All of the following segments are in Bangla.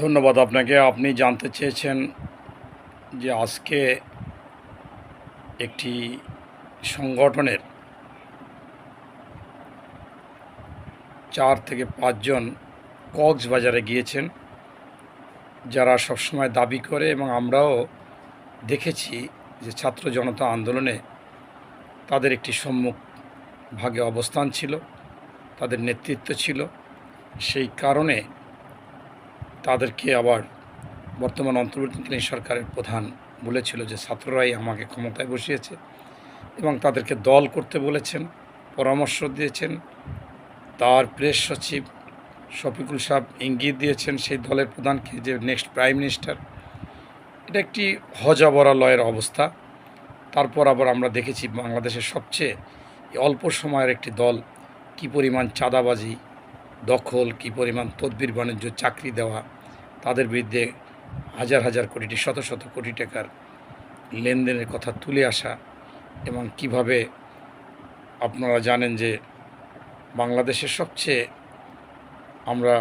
ধন্যবাদ আপনাকে। আপনি জানতে চেয়েছেন যে আজকে একটি সংগঠনের চার থেকে পাঁচজন কক্সবাজারে গিয়েছেন, যারা সবসময় দাবি করে এবং আমরাও দেখেছি যে ছাত্র জনতা আন্দোলনে তাদের একটি সম্মুখ ভাগে অবস্থান ছিল, তাদের নেতৃত্ব ছিল। সেই কারণে তাদেরকে আবার বর্তমান অন্তর্বর্তীকালীন সরকারের প্রধান বলেছিল যে ছাত্ররাই আমাকে ক্ষমতায় বসিয়েছে এবং তাদেরকে দল করতে বলেছেন, পরামর্শ দিয়েছেন। তার প্রেস সচিব শফিকুল সাহেব ইঙ্গিত দিয়েছেন সেই দলের প্রধানকে যে নেক্সট প্রাইম মিনিস্টার। এটা একটি হজাবরালয়ের অবস্থা। তারপর আবার আমরা দেখেছি বাংলাদেশের সবচেয়ে অল্প সময়ের একটি দল কি পরিমাণ চাঁদাবাজি দখল, কি পরিমাণ তদবির বাণিজ্য, চাকরি দেওয়া, তাদের বিরুদ্ধে হাজার হাজার কোটি শত শত কোটি টাকার লেনদেনের কথা তুলে আসা এবং কীভাবে আপনারা জানেন যে বাংলাদেশের সবচেয়ে আমরা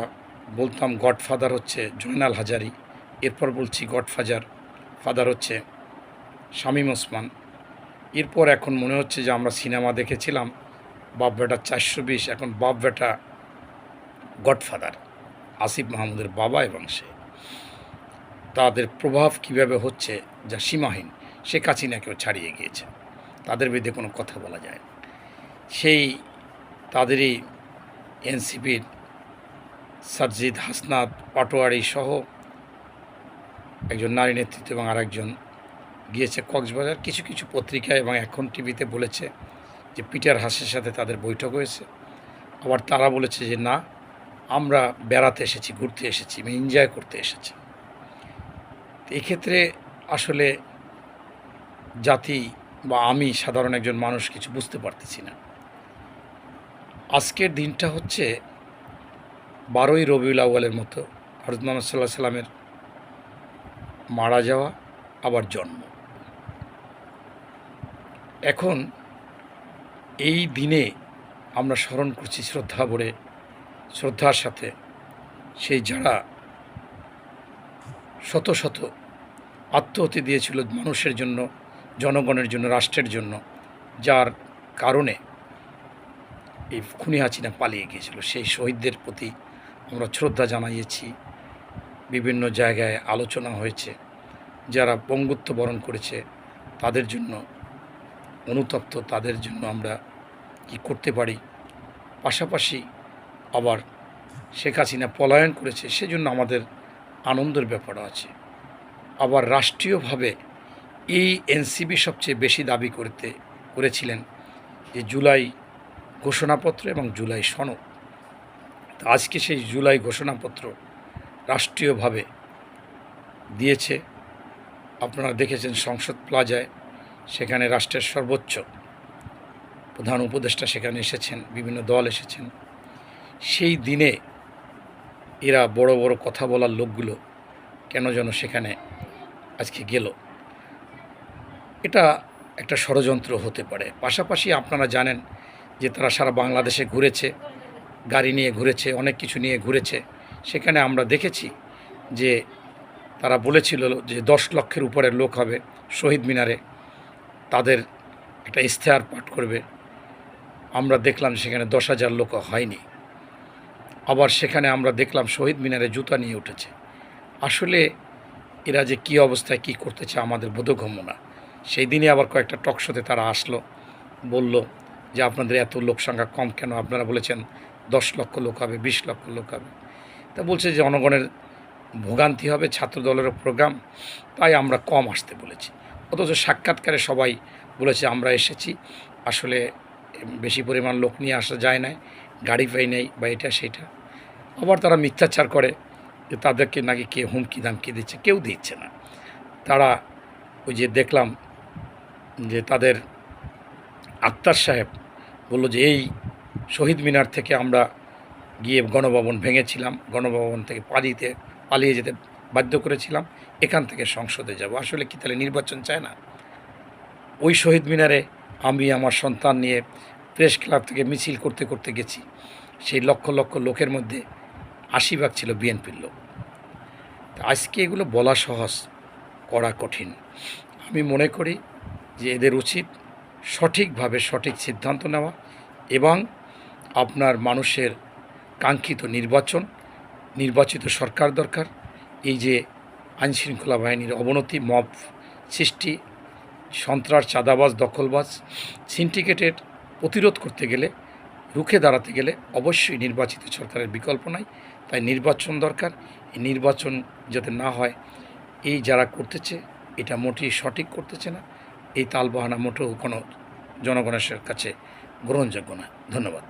বলতাম গডফাদার হচ্ছে জয়নাল হাজারি, এরপর বলছি গডফাজার ফাদার হচ্ছে শামীম ওসমান। এরপর এখন মনে হচ্ছে যে আমরা সিনেমা দেখেছিলাম বাপ বেটা চারশো বিশ, এখন বাপ বেটা গডফাদার আসিফ মাহমুদের বাবা এবং সে। তাদের প্রভাব কীভাবে হচ্ছে যা সীমাহীন শেখ হাসিনাকেও ছাড়িয়ে গিয়েছে। তাদের বিরুদ্ধে কোনো কথা বলা যায় সেই তাদেরই এনসিপির সারজিদ হাসনাত, পাটোয়ারি সহ একজন নারী নেতৃত্ব এবং আরেকজন গিয়েছে কক্সবাজার। কিছু কিছু পত্রিকা এবং এখন টিভিতে বলেছে যে পিটার হাসের সাথে তাদের বৈঠক হয়েছে। আবার তারা বলেছে যে না আমরা বেড়াতে এসেছি, ঘুরতে এসেছি এনজয় করতে এসেছি। এক্ষেত্রে আসলে জাতি বা আমি সাধারণ একজন মানুষ কিছু বুঝতে পারতেছি না। আজকের দিনটা হচ্ছে বারোই রবিউল আউ্বালের মতো হরত মোহাম্মদ সাল্লাহ সাল্লামের মারা যাওয়া, আবার জন্ম। এখন এই দিনে আমরা স্মরণ করছি, শ্রদ্ধা ভরে শ্রদ্ধার সাথে সেই যারা শত শত আত্মহতি দিয়েছিল মানুষের জন্য, জনগণের জন্য, রাষ্ট্রের জন্য, যার কারণে এই খুনি হাসিনা পালিয়ে গিয়েছিল। সেই শহীদদের প্রতি আমরা শ্রদ্ধা জানাইয়েছি। বিভিন্ন জায়গায় আলোচনা হয়েছে। যারা পঙ্গুত্ব বরণ করেছে, তাদের জন্য অনুতপ্ত, তাদের জন্য আমরা কি করতে পারি? পাশাপাশি আবার শেখ হাসিনা পলায়ন করেছে, সেজন্য আমাদের আনন্দের ব্যাপারও আছে। আবার রাষ্ট্রীয়ভাবে এই এনসিবি সবচেয়ে বেশি দাবি করতে, করেছিলেন যে জুলাই ঘোষণাপত্র এবং জুলাই সনদ। আজকে সেই জুলাই ঘোষণাপত্র রাষ্ট্রীয়ভাবে দিয়েছে। আপনারা দেখেছেন সংসদ প্লাজায় সেখানে রাষ্ট্রের সর্বোচ্চ প্রধান উপদেষ্টা সেখানে এসেছেন, বিভিন্ন দল এসেছেন। সেই দিনে এরা বড় বড় কথা বলার লোকগুলো কেন যেন সেখানে আজকে গেল। এটা একটা ষড়যন্ত্র হতে পারে। পাশাপাশি আপনারা জানেন যে তারা সারা বাংলাদেশে ঘুরেছে, গাড়ি নিয়ে ঘুরেছে, অনেক কিছু নিয়ে ঘুরেছে। সেখানে আমরা দেখেছি যে তারা বলেছিল যে দশ লক্ষের উপরের লোক হবে শহীদ মিনারে। তাদের একটা ইশতেহার পাঠ করবে। আমরা দেখলাম সেখানে দশ হাজার লোক হয়নি। আবার সেখানে আমরা দেখলাম শহীদ মিনারে জুতা নিয়ে উঠেছে। আসলে এরা যে কী অবস্থায় কী করতেছে আমাদের বোধগম্য না। সেই দিনই আবার কয়েকটা টকশোতে তারা আসলো, বলল যে আপনাদের এত লোক সংখ্যা কম কেন? আপনারা বলেছেন দশ লক্ষ লোক হবে, বিশ লক্ষ লোক হবে। তা বলছে যে জনগণের ভোগান্তি হবে ছাত্র দলেরও প্রোগ্রাম, তাই আমরা কম আসতে বলেছি। অথচ সাক্ষাৎকারে সবাই বলেছে, আমরা এসেছি, আসলে বেশি পরিমাণ লোক নিয়ে আসা যায় না গাড়ি পাই নেই বা এটা সেটা। আবার তারা মিথ্যাচার করে যে তাদেরকে নাকি কে হুমকি দামকি দিচ্ছে, কেউ দিচ্ছে না। তারা ওই যে দেখলাম যে তাদের আক্তার সাহেব বলল যে, এই শহীদ মিনার থেকে আমরা গিয়ে গণভবন ভেঙেছিলাম, গণভবন থেকে পালিয়ে পালিয়ে যেতে বাধ্য করেছিলাম, এখান থেকে সংসদে যাব। আসলে কি তাহলে নির্বাচন চায় না? ওই শহীদ মিনারে আমি আমার সন্তান নিয়ে প্রেস ক্লাব থেকে মিছিল করতে করতে গেছি। সেই লক্ষ লক্ষ লোকের মধ্যে আশি ভাগ ছিল বিএনপির লোক। আজকে এগুলো বলা সহজ, করা কঠিন। আমি মনে করি যে এদের উচিত সঠিকভাবে সঠিক সিদ্ধান্ত নেওয়া এবং আপনার মানুষের কাঙ্ক্ষিত নির্বাচন, নির্বাচিত সরকার দরকার, এই যে আইনশৃঙ্খলা বাহিনীর অবনতি, মব সৃষ্টি, সন্ত্রাস, চাঁদাবাজ, দখলবাজ সিন্ডিকেটের প্রতিরোধ করতে গেলে, রুখে দাঁড়াতে গেলে অবশ্যই নির্বাচিত সরকারের বিকল্প নাই। তাই নির্বাচন দরকার। নির্বাচন যাতে না হয়, এই যারা করতেছে, এটা মোটেই সঠিক করতেছে না। এই তালবাহানা মোটেও কোনো জনগণের কাছে গ্রহণযোগ্য না। ধন্যবাদ।